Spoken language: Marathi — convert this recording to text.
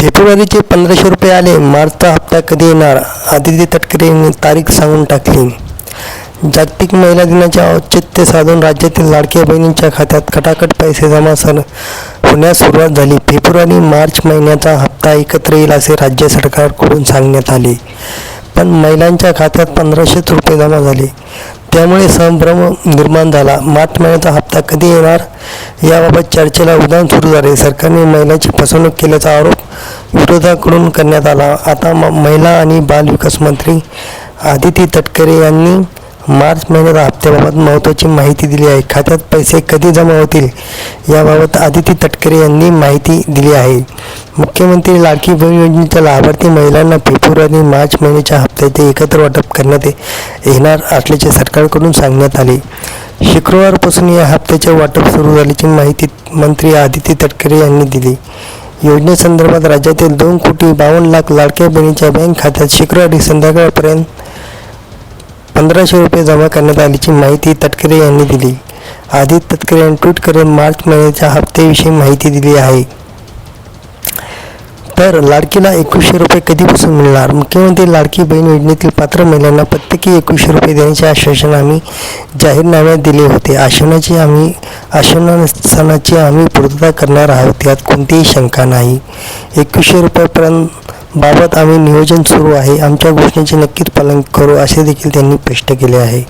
फेब्रुवारीचे पंधराशे रुपये आले मार्चचा हप्ता कधी येणार? आदिती तटकरे यांनी तारीख सांगून टाकली. जागतिक महिला दिनाचे औचित्य साधून राज्यातील लाडक्या बहिणींच्या खात्यात खटाखट पैसे जमा सर होण्यास सुरुवात झाली. फेब्रुवारी मार्च महिन्याचा हप्ता एकत्र येईल असे राज्य सरकारकडून सांगण्यात आले. पण महिलांच्या खात्यात पंधराशेच रुपये जमा झाले. त्यामुळे संभ्रम निर्माण झाला. मार्च महिन्याचा हप्ता कधी येणार? याबाबत चर्चेला उदाहरण सुरू झाले. सरकारने महिलांची फसवणूक केल्याचा आरोप विरोधाकडून करण्यात आला. आता म महिला आणि बालविकास मंत्री आदिती तटकरे यांनी मार्च महिन्याच्या हप्त्याबाबत महत्त्वाची माहिती दिली आहे. खात्यात पैसे कधी जमा होतील? याबाबत आदिती तटकरे यांनी माहिती दिली आहे. मुख्यमंत्री लाडकी बहीण योजनेच्या लाभार्थी महिलांना फेब्रुवारी आणि मार्च महिन्याच्या हप्त्याचे एकत्र वाटप करण्यात येणार असल्याचे सरकारकडून सांगण्यात आले. शुक्रवारपासून या हप्त्याचे वाटप सुरू झाल्याची माहिती मंत्री आदित्य तटकरे यांनी दिली. योजनेसंदर्भात राज्यातील दोन कोटी बावन्न लाख लाडक्या बहिणीच्या बँक खात्यात शुक्रवारी संध्याकाळपर्यंत पंधराशे रुपये जमा करण्यात आल्याची माहिती तटकरे यांनी दिली. आदित्य तटकरे यांनी ट्विट करून मार्च महिन्याच्या हप्त्याविषयी माहिती दिली आहे. तर लाडकीला एकवीसशे रुपये कधीपासून मिळणार? मुख्यमंत्री लाडकी बहीण योजनेतील पात्र महिलांना प्रत्येकी एकवीसशे रुपये देण्याचे आश्वासन आम्ही जाहीरनाम्यात दिले होते. आश्वानाची आम्ही आश्वासनाची आम्ही पूर्तता करणार आहोत यात कोणतीही शंका नाही. एकवीसशे रुपयापर्यंत बाबत आम्ही नियोजन सुरू आहे. आमच्या घोषणेचे नक्कीच पालन करू असे देखील त्यांनी स्पष्ट केले आहे.